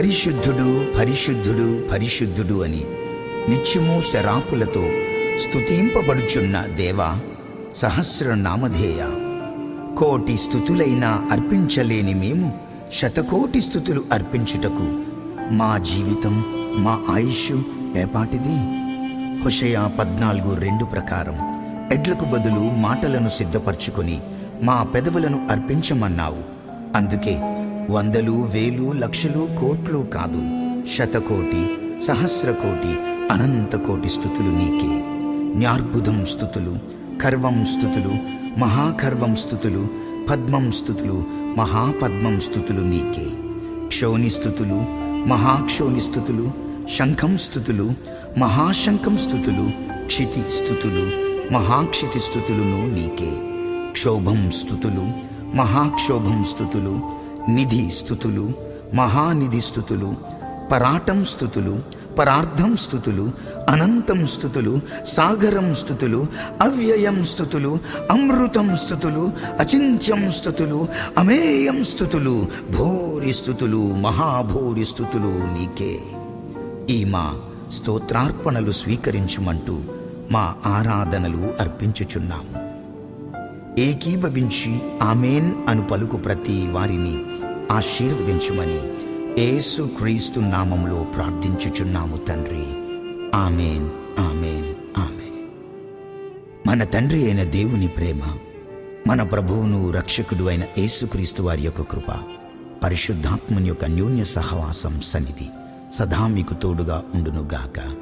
పరిశుద్ధుడు పరిశుద్ధుడు పరిశుద్ధుడు అని నిత్యము శరాపులతో స్తుతింపబడుచున్న దేవా సహస్ర నామధేయ కోటి స్థుతులైనా అర్పించలేని మేము శతకోటి స్థుతులు అర్పించుటకు మా జీవితం మా ఆయుష్ ఏపాటిది? హుషయ పద్నాలుగు రెండు ప్రకారం ఎడ్లకు బదులు మాటలను సిద్ధపరచుకొని మా పెదవులను అర్పించమన్నావు. అందుకే వందలు వేలు లక్షలు కోట్లు కాదు. శతకోటి సహస్రకోటి అనంతకోటి స్థుతులు నీకే. న్యార్బుదం స్థుతులు కర్వం స్థుతులు మహాకర్వం స్థుతులు పద్మం స్థుతులు మహాపద్మం స్థుతులు నీకే. క్షోణి స్థుతులు మహాక్షోణి స్థుతులు శంఖం స్థుతులు మహాశంఖం స్థుతులు క్షితి స్థుతులు మహాక్షితి స్థుతులును నీకే. క్షోభం స్థుతులు మహాక్షోభం స్థుతులు నిధి స్థుతులు మహానిధి స్థుతులు పరాటం స్థుతులు పరార్థం స్థుతులు అనంతం స్థుతులు సాగరం స్థుతులు అవ్యయం స్థుతులు అమృతం స్థుతులు అచింత్యం స్థుతులు అమేయం స్థుతులు భోరి స్థుతులు మహాభోరి స్థుతులు నీకే. ఈ మా స్తోత్రార్పణలు స్వీకరించుమంటూ మా ఆరాధనలు అర్పించుచున్నాము. ఏకీభవించి ఆమెన్ అను పలుకు ప్రతి వారిని ఆశీర్వదించుమని ఏసు క్రీస్తు నామంలో ప్రార్థించుచున్నాము తండ్రి. Amen amen amen. మన తండ్రి అయిన దేవుని ప్రేమ మన ప్రభువును రక్షకుడు అయిన యేసుక్రీస్తు వారి యొక్క కృప పరిశుద్ధాత్మని యొక్క అన్యోన్య సహవాసం సన్నిధి సదా మీకు తోడుగా ఉండునుగాక.